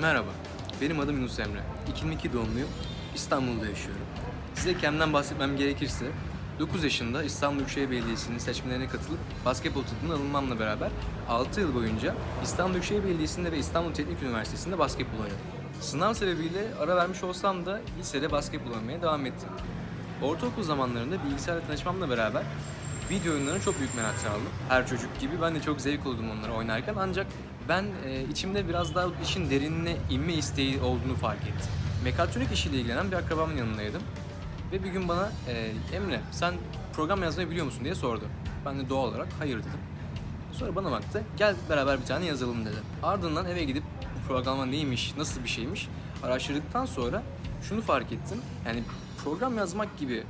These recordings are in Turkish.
Merhaba, benim adım Yunus Emre. 2002 doğumluyum, İstanbul'da yaşıyorum. Size kendimden bahsetmem gerekirse, 9 yaşında İstanbul Büyükşehir Belediyesi'nin seçmelerine katılıp basketbol takımına alınmamla beraber 6 yıl boyunca İstanbul Büyükşehir Belediyesi'nde ve İstanbul Teknik Üniversitesi'nde basketbol oynadım. Sınav sebebiyle ara vermiş olsam da lisede basketbol oynamaya devam ettim. Ortaokul zamanlarında bilgisayarla tanışmamla beraber video oyunlarına çok büyük merak sardım. Her çocuk gibi ben de çok zevk aldım onları oynarken ancak ben e, içimde biraz daha işin derinine inme isteği olduğunu fark ettim. Mekatronik işiyle ilgilenen bir akrabamın yanındaydım. Ve bir gün bana e, Emre sen program yazmayı biliyor musun diye sordu. Ben de doğal olarak hayır dedim. Sonra bana baktı. Gel beraber bir tane yazalım dedi. Ardından eve gidip bu programlama neymiş, nasıl bir şeymiş araştırdıktan sonra şunu fark ettim. Yani program yazmak gibi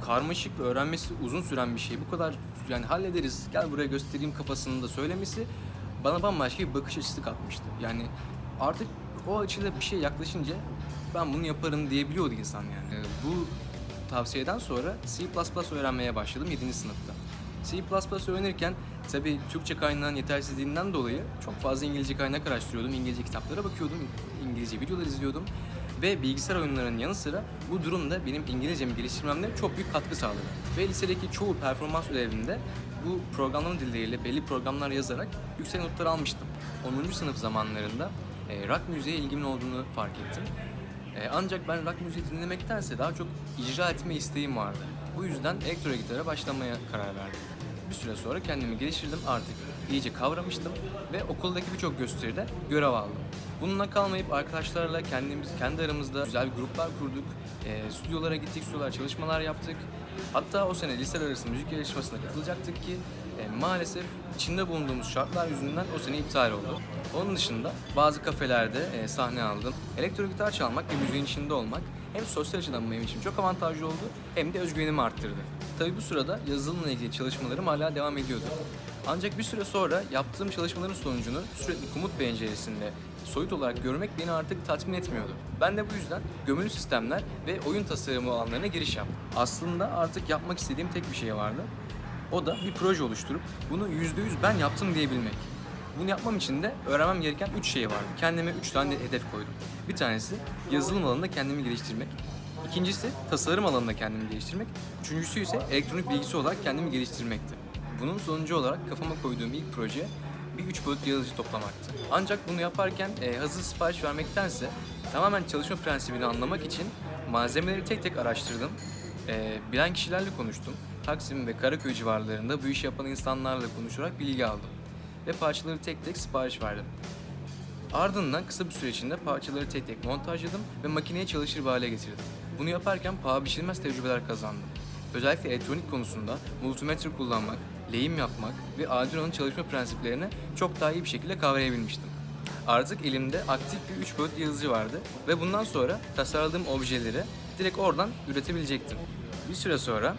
karmaşık ve öğrenmesi uzun süren bir şey. Bu kadar yani hallederiz, gel buraya göstereyim kafasında söylemesi bana bambaşka bir bakış açısı katmıştı. Yani artık o açıyla bir şey yaklaşınca ben bunu yaparım diyebiliyordu insan yani. Bu tavsiyeden sonra C++ öğrenmeye başladım 7. sınıfta. C++ öğrenirken tabii Türkçe kaynağın yetersizliğinden dolayı çok fazla İngilizce kaynak araştırıyordum. İngilizce kitaplara bakıyordum, İngilizce videolar izliyordum. Ve bilgisayar oyunlarının yanı sıra bu durumda benim İngilizcemi geliştirmemde çok büyük katkı sağladı. Ve lisedeki çoğu performans ödevinde bu programlama dilleriyle belli programlar yazarak yüksek notlar almıştım. 10. sınıf zamanlarında e, rock müziğe ilgimin olduğunu fark ettim. E, ancak ben rock müziği dinlemektense daha çok icra etme isteğim vardı. Bu yüzden elektro gitara başlamaya karar verdim. Bir süre sonra kendimi geliştirdim artık iyice kavramıştım ve okuldaki birçok gösteride görev aldım. Bununla kalmayıp arkadaşlarla kendimiz kendi aramızda güzel gruplar kurduk. E, stüdyolara gittik, stüdyolar çalışmalar yaptık. Hatta o sene liseler arası müzik yarışmasına katılacaktık ki e, maalesef içinde bulunduğumuz şartlar yüzünden o sene iptal oldu. Onun dışında bazı kafelerde e, sahne aldım. Elektro gitar çalmak ve müziğin içinde olmak hem sosyal açıdan benim için çok avantajlı oldu hem de özgüvenimi arttırdı. Tabii bu sırada yazılımla ilgili çalışmalarım hala devam ediyordu. Ancak bir süre sonra yaptığım çalışmaların sonucunu sürekli komut penceresinde soyut olarak görmek beni artık tatmin etmiyordu. Ben de bu yüzden gömülü sistemler ve oyun tasarımı alanlarına giriş yaptım. Aslında artık yapmak istediğim tek bir şey vardı. O da bir proje oluşturup bunu %100 ben yaptım diyebilmek. Bunu yapmam için de öğrenmem gereken 3 şey vardı. Kendime 3 tane hedef koydum. Bir tanesi yazılım alanında kendimi geliştirmek. İkincisi tasarım alanında kendimi geliştirmek. Üçüncüsü ise elektronik bilgisi olarak kendimi geliştirmekti. Bunun sonucu olarak kafama koyduğum ilk proje bir üç boyutlu yazıcı toplamaktı. Ancak bunu yaparken e, hazır sipariş vermektense tamamen çalışma prensibini anlamak için malzemeleri tek tek araştırdım. E, bilen kişilerle konuştum. Taksim ve Karaköy civarlarında bu işi yapan insanlarla konuşarak bilgi aldım. Ve parçaları tek tek sipariş verdim. Ardından kısa bir süre içinde parçaları tek tek montajladım ve makineye çalışır bir hale getirdim. Bunu yaparken paha biçilmez tecrübeler kazandım. Özellikle elektronik konusunda multimetre kullanmak, lehim yapmak ve Arduino'nun çalışma prensiplerini çok daha iyi bir şekilde kavrayabilmiştim. Artık elimde aktif bir 3 boyutlu yazıcı vardı ve bundan sonra tasarladığım objeleri direkt oradan üretebilecektim. Bir süre sonra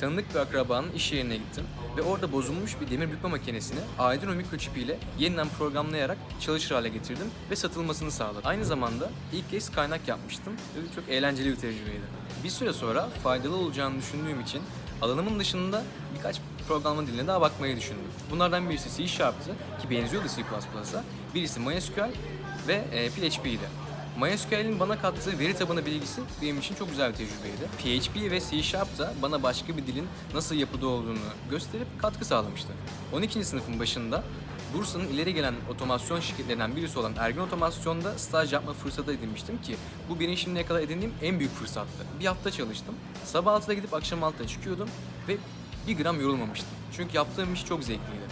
tanıdık bir akrabanın iş yerine gittim ve orada bozulmuş bir demir bükme makinesini Arduino mikroçipi ile yeniden programlayarak çalışır hale getirdim ve satılmasını sağladım. Aynı zamanda ilk kez kaynak yapmıştım ve çok eğlenceli bir tecrübeydi. Bir süre sonra faydalı olacağını düşündüğüm için alanımın dışında birkaç programlama diline daha bakmayı düşündüm. Bunlardan birisi C Sharp'tı ki benziyordu C++'a. Birisi MySQL ve e, PHP'ydi. MySQL'in bana kattığı veri tabanı bilgisi benim için çok güzel bir tecrübeydi. PHP ve C Sharp da bana başka bir dilin nasıl yapıda olduğunu gösterip katkı sağlamıştı. 12. sınıfın başında Bursa'nın ileri gelen otomasyon şirketlerinden birisi olan Ergin Otomasyon'da staj yapma fırsatı edinmiştim ki bu benim şimdiye kadar edindiğim en büyük fırsattı. Bir hafta çalıştım. Sabah 6'da gidip akşam 6'da çıkıyordum ve bir gram yorulmamıştım. Çünkü yaptığım iş çok zevkliydi.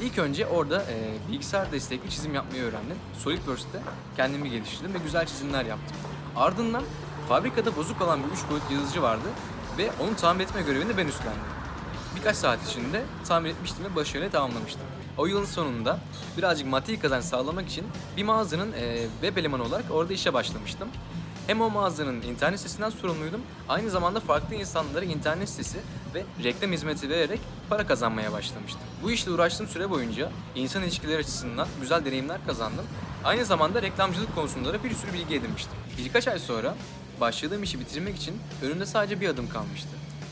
İlk önce orada e, bilgisayar destekli çizim yapmayı öğrendim. SolidWorks'te kendimi geliştirdim ve güzel çizimler yaptım. Ardından fabrikada bozuk olan bir 3 boyutlu yazıcı vardı ve onu tamir etme görevini ben üstlendim. Birkaç saat içinde tamir etmiştim ve başarıyla tamamlamıştım. O yılın sonunda birazcık maddi kazanç sağlamak için bir mağazanın e, web elemanı olarak orada işe başlamıştım. Hem o mağazanın internet sitesinden sorumluydum, aynı zamanda farklı insanlara internet sitesi ve reklam hizmeti vererek para kazanmaya başlamıştım. Bu işle uğraştığım süre boyunca insan ilişkileri açısından güzel deneyimler kazandım. Aynı zamanda reklamcılık konusunda da bir sürü bilgi edinmiştim. Birkaç ay sonra başladığım işi bitirmek için önümde sadece bir adım kalmıştı.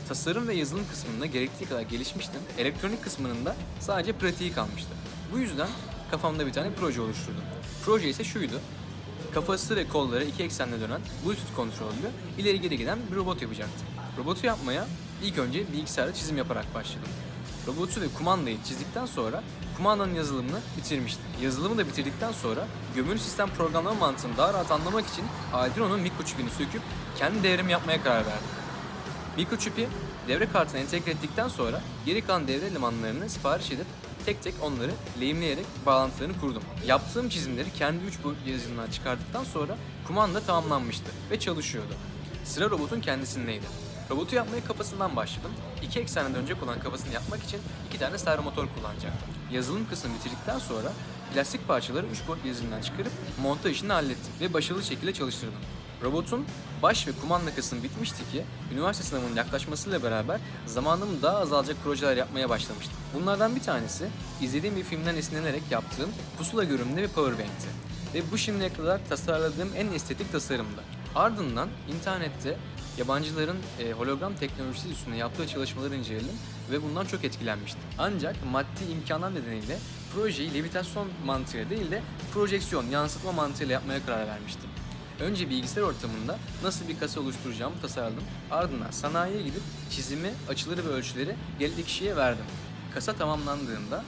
Tasarım ve yazılım kısmında gerektiği kadar gelişmiştim. Elektronik kısmının da sadece pratiği kalmıştı. Bu yüzden kafamda bir tane proje oluşturdum. Proje ise şuydu. Kafası ve kolları iki eksenle dönen Bluetooth kontrollü ileri geri giden bir robot yapacaktım. Robotu yapmaya ilk önce bilgisayarda çizim yaparak başladım. Robotu ve kumandayı çizdikten sonra kumandanın yazılımını bitirmiştim. Yazılımı da bitirdikten sonra gömülü sistem programlama mantığını daha rahat anlamak için Arduino'nun mikroçipini söküp kendi devrimi yapmaya karar verdim. Mikroçipi devre kartına entegre ettikten sonra geri kalan devre elemanlarını sipariş edip tek tek onları lehimleyerek bağlantılarını kurdum. Yaptığım çizimleri kendi 3 boyutlu yazılımdan çıkardıktan sonra kumanda tamamlanmıştı ve çalışıyordu. Sıra robotun kendisindeydi. Robotu yapmaya kafasından başladım. İki eksene dönecek olan kafasını yapmak için iki tane servo motor kullanacaktım. Yazılım kısmını bitirdikten sonra plastik parçaları 3 boyutlu yazılımdan çıkarıp montaj işini hallettim ve başarılı şekilde çalıştırdım. Robotun baş ve kumanda kısmı bitmişti ki üniversite sınavının yaklaşmasıyla beraber zamanım daha azalacak projeler yapmaya başlamıştım. Bunlardan bir tanesi izlediğim bir filmden esinlenerek yaptığım pusula görünümlü bir powerbank'ti. Ve bu şimdiye kadar tasarladığım en estetik tasarımdı. Ardından internette yabancıların e, hologram teknolojisi üstünde yaptığı çalışmaları inceledim ve bundan çok etkilenmiştim. Ancak maddi imkanlar nedeniyle projeyi levitasyon mantığıyla değil de projeksiyon, yansıtma mantığıyla yapmaya karar vermiştim. Önce bilgisayar ortamında nasıl bir kasa oluşturacağımı tasarladım. Ardından sanayiye gidip çizimi, açıları ve ölçüleri gerekli kişiye verdim. Kasa tamamlandığında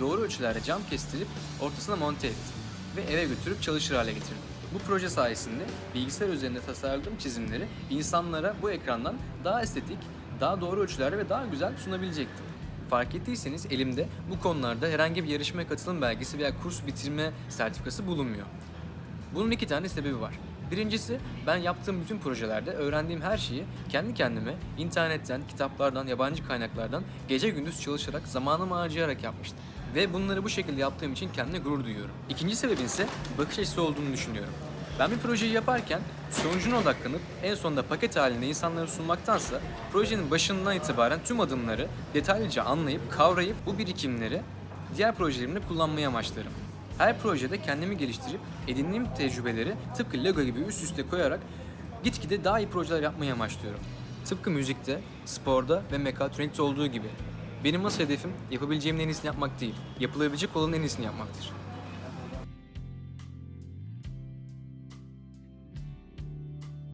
doğru ölçülerde cam kestirip ortasına monte ettim ve eve götürüp çalışır hale getirdim. Bu proje sayesinde bilgisayar üzerinde tasarladığım çizimleri insanlara bu ekrandan daha estetik, daha doğru ölçülerde ve daha güzel sunabilecektim. Fark ettiyseniz elimde bu konularda herhangi bir yarışmaya katılım belgesi veya kurs bitirme sertifikası bulunmuyor. Bunun iki tane sebebi var. Birincisi ben yaptığım bütün projelerde öğrendiğim her şeyi kendi kendime internetten, kitaplardan, yabancı kaynaklardan gece gündüz çalışarak zamanımı harcayarak yapmıştım. Ve bunları bu şekilde yaptığım için kendime gurur duyuyorum. İkinci sebebin ise bakış açısı olduğunu düşünüyorum. Ben bir projeyi yaparken sonucuna odaklanıp en sonunda paket halinde insanlara sunmaktansa projenin başından itibaren tüm adımları detaylıca anlayıp kavrayıp bu birikimleri diğer projelerimde kullanmayı amaçlarım. Her projede kendimi geliştirip edindiğim tecrübeleri tıpkı Lego gibi üst üste koyarak gitgide daha iyi projeler yapmayı amaçlıyorum. Tıpkı müzikte, sporda ve mekatronikte olduğu gibi. Benim asıl hedefim yapabileceğimin en iyisini yapmak değil, yapılabilecek olanın en iyisini yapmaktır.